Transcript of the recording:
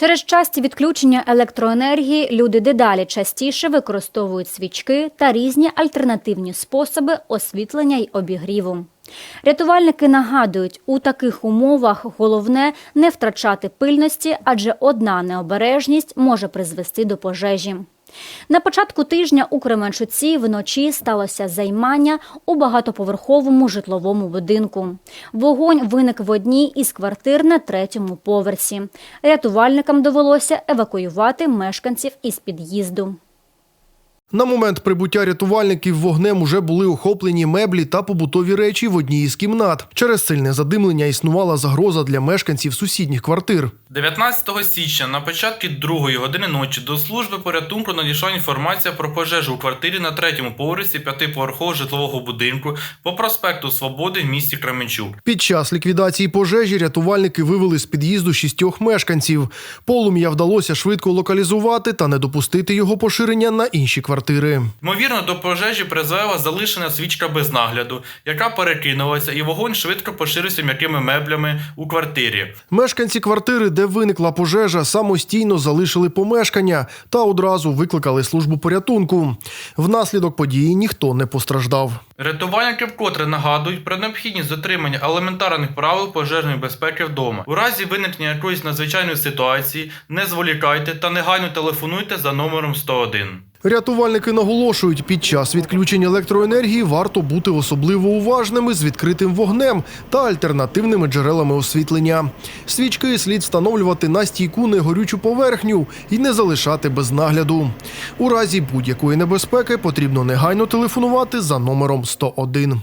Через часті відключення електроенергії люди дедалі частіше використовують свічки та різні альтернативні способи освітлення й обігріву. Рятувальники нагадують, у таких умовах головне не втрачати пильності, адже одна необережність може призвести до пожежі. На початку тижня у Кременчуці вночі сталося займання у багатоповерховому житловому будинку. Вогонь виник в одній із квартир на третьому поверсі. Рятувальникам довелося евакуювати мешканців із під'їзду. На момент прибуття рятувальників вогнем уже були охоплені меблі та побутові речі в одній із кімнат. Через сильне задимлення існувала загроза для мешканців сусідніх квартир. 19 січня на початку другої години ночі до служби порятунку надійшла інформація про пожежу у квартирі на третьому поверсі п'ятиповерхового житлового будинку по проспекту Свободи в місті Кременчук. Під час ліквідації пожежі рятувальники вивели з під'їзду шістьох мешканців. Полум'я вдалося швидко локалізувати та не допустити його поширення на інші квартири. Ймовірно, до пожежі призвела залишена свічка без нагляду, яка перекинулася, і вогонь швидко поширився м'якими меблями у квартирі. Мешканці квартири, де виникла пожежа, самостійно залишили помешкання та одразу викликали службу порятунку. Внаслідок події ніхто не постраждав. Рятувальники вкотре нагадують про необхідність дотримання елементарних правил пожежної безпеки вдома. У разі виникнення якоїсь надзвичайної ситуації не зволікайте та негайно телефонуйте за номером 101. Рятувальники наголошують, під час відключення електроенергії варто бути особливо уважними з відкритим вогнем та альтернативними джерелами освітлення. Свічки слід встановлювати на стійку негорючу поверхню і не залишати без нагляду. У разі будь-якої небезпеки потрібно негайно телефонувати за номером 101.